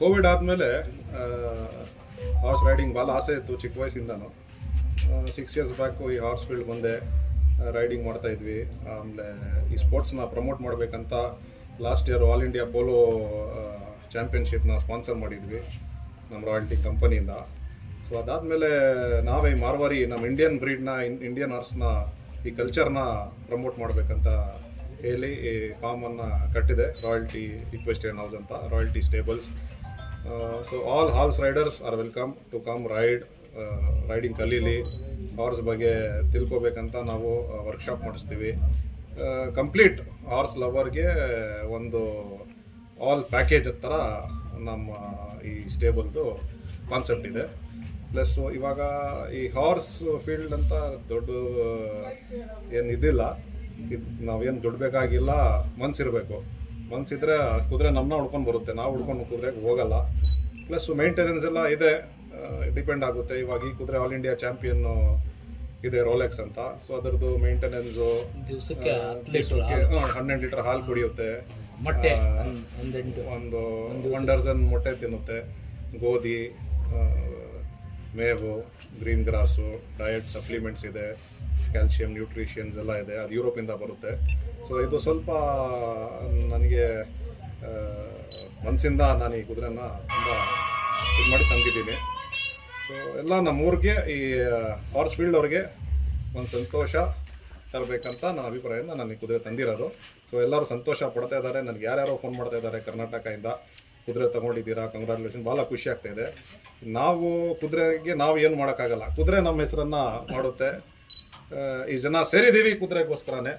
Covid ಆದಮೇಲೆ horse riding ಭಾಳ ಆಸೆ ಇತ್ತು ಚಿಕ್ಕ ವಯಸ್ಸಿಂದನು. ಸಿಕ್ಸ್ ಇಯರ್ಸ್ ಬ್ಯಾಕು ಈ ಹಾರ್ಸ್ ಫೀಲ್ಡ್ ಬಂದೆ ರೈಡಿಂಗ್ ಮಾಡ್ತಾಯಿದ್ವಿ ಆಮೇಲೆ ಈ ಸ್ಪೋರ್ಟ್ಸ್ನ ಪ್ರಮೋಟ್ ಮಾಡಬೇಕಂತ last year all India polo ಚಾಂಪಿಯನ್ಶಿಪ್ನ sponsor ಮಾಡಿದ್ವಿ, ನಮ್ಮ ರಾಯಲ್ಟಿ ಕಂಪನಿಯಿಂದ ಸೊ ಅದಾದಮೇಲೆ ನಾವೇ ಮಾರ್ವಾರಿ ನಮ್ಮ ಇಂಡಿಯನ್ ಬ್ರೀಡ್ನ ಇಂಡಿಯನ್ ಹಾರ್ಸ್ನ ಈ ಕಲ್ಚರ್ನ ಪ್ರಮೋಟ್ ಮಾಡಬೇಕಂತ ಹೇಳಿ, ಈ ಫಾರ್ಮನ್ನು ಕಟ್ಟಿದೆ ರಾಯಲ್ಟಿ ಇಕ್ವೆಸ್ಟಿಯನ್ ಹೌಸ್ ಅಂತ royalty stables so all horse riders are welcome to come ride riding ಕಲೀಲಿ. Horse ಬಗ್ಗೆ ತಿಳ್ಕೊಬೇಕಂತ ನಾವು ವರ್ಕ್ಶಾಪ್ ಮಾಡಿಸ್ತೀವಿ. ಕಂಪ್ಲೀಟ್ ಹಾರ್ಸ್ ಲವರ್ಗೆ ಒಂದು ಆಲ್ ಪ್ಯಾಕೇಜ್ ಥರ ನಮ್ಮ, ಈ ಸ್ಟೇಬಲ್ದು ಕಾನ್ಸೆಪ್ಟ್ ಇದೆ. ಪ್ಲಸ್ ಇವಾಗ ಈ ಹಾರ್ಸ್ ಫೀಲ್ಡ್ ಅಂತ ದೊಡ್ಡ ಏನು ಇದಿಲ್ಲ. ಇದ್ ನಾವೇನು ದುಡ್ಬೇಕಾಗಿಲ್ಲ ಮನ್ಸಿರಬೇಕು ಮನ್ಸಿದ್ರೆ ಕುದುರೆ ನಮ್ಮನ್ನ ಹುಡ್ಕೊಂಡು ಬರುತ್ತೆ ನಾವು ಹುಡ್ಕೊಂಡು ಕುದುರೆಗೆ ಹೋಗಲ್ಲ. ಪ್ಲಸ್ ಮೇಂಟೆನೆನ್ಸ್ ಎಲ್ಲ ಇದೆ ಡಿಪೆಂಡ್ ಆಗುತ್ತೆ. ಇವಾಗ ಈ ಕುದುರೆ ಆಲ್ ಇಂಡಿಯಾ ಚಾಂಪಿಯನ್ ಇದೆ ರೋಲೆಕ್ಸ್ ಅಂತ. ಸೊ ಅದರದ್ದು ಮೇಂಟೆನೆನ್ಸು ದಿವಸಕ್ಕೆ ಹನ್ನೆರಡು ಲೀಟರ್ ಹಾಲು ಕುಡಿಯುತ್ತೆ. ಮೊಟ್ಟೆ ಒಂದ್- ಒನ್ ಡರ್ಜನ್ ಮೊಟ್ಟೆ ತಿನ್ನುತ್ತೆ. ಗೋಧಿ ಮೇವು ಗ್ರೀನ್ ಗ್ರಾಸು ಡಯಟ್ ಸಪ್ಲಿಮೆಂಟ್ಸ್ ಇದೆ ಕ್ಯಾಲ್ಶಿಯಂ ನ್ಯೂಟ್ರಿಷಿಯನ್ಸ್ ಎಲ್ಲ ಇದೆ, ಅದು ಯುರೋಪಿಂದ ಬರುತ್ತೆ. ಸೊ ಇದು ಸ್ವಲ್ಪ, ನನಗೆ ಮನಸ್ಸಿಂದ ನಾನು ಈ ಕುದುರೆನ ತುಂಬ ಇದು ಮಾಡಿ ತಂದಿದ್ದೀನಿ. ಸೊ ಎಲ್ಲ ನಮ್ಮೂರಿಗೆ ಈ ಹಾರ್ಸ್ ಫೀಲ್ಡ್ ಅವ್ರಿಗೆ ಒಂದು ಸಂತೋಷ ತರಬೇಕಂತ ನನ್ನ ಅಭಿಪ್ರಾಯನ ನಾನು ಈ ಕುದುರೆ ತಂದಿರೋದು. ಸೊ ಎಲ್ಲರೂ ಸಂತೋಷ ಪಡ್ತಾ ಇದ್ದಾರೆ. ನನಗೆ ಯಾರ್ಯಾರೋ ಫೋನ್ ಮಾಡ್ತಾ ಇದ್ದಾರೆ ಕರ್ನಾಟಕದಿಂದ. ಕುದುರೆ ತಗೊಂಡಿದ್ದೀರಾ ಕಂಗ್ರಾಚುಲೇಷನ್ ಭಾಳ ಖುಷಿ ಆಗ್ತಾ ಇದೆ. ನಾವು ಕುದುರೆಗೆ ನಾವು ಏನು ಮಾಡೋಕ್ಕಾಗಲ್ಲ. ಕುದುರೆ ನಮ್ಮ ಹೆಸರನ್ನು ಮಾಡುತ್ತೆ. ಈ ಜನ ಸೇರಿದ್ದೀವಿ ಕುದುರೆಗೋಸ್ಕರನೇ.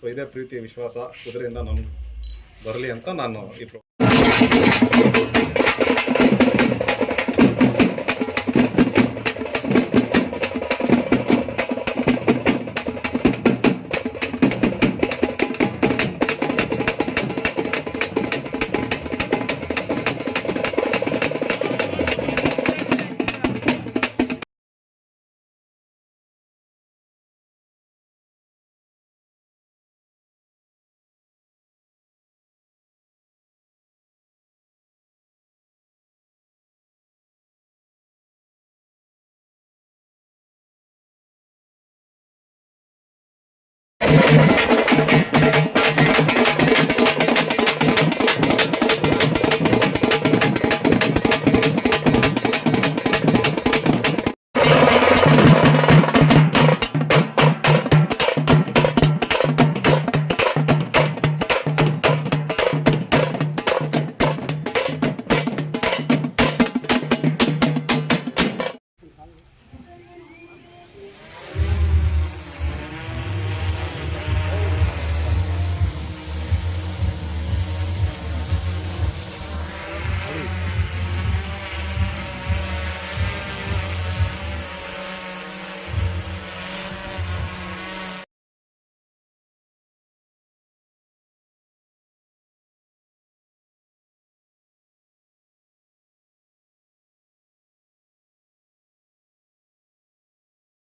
ಸೊ ಇದೇ ಪ್ರೀತಿ, ವಿಶ್ವಾಸ ಕುದುರೆಯಿಂದ ನಮ್ಗೆ ಬರಲಿ ಅಂತ ನಾನು ಈ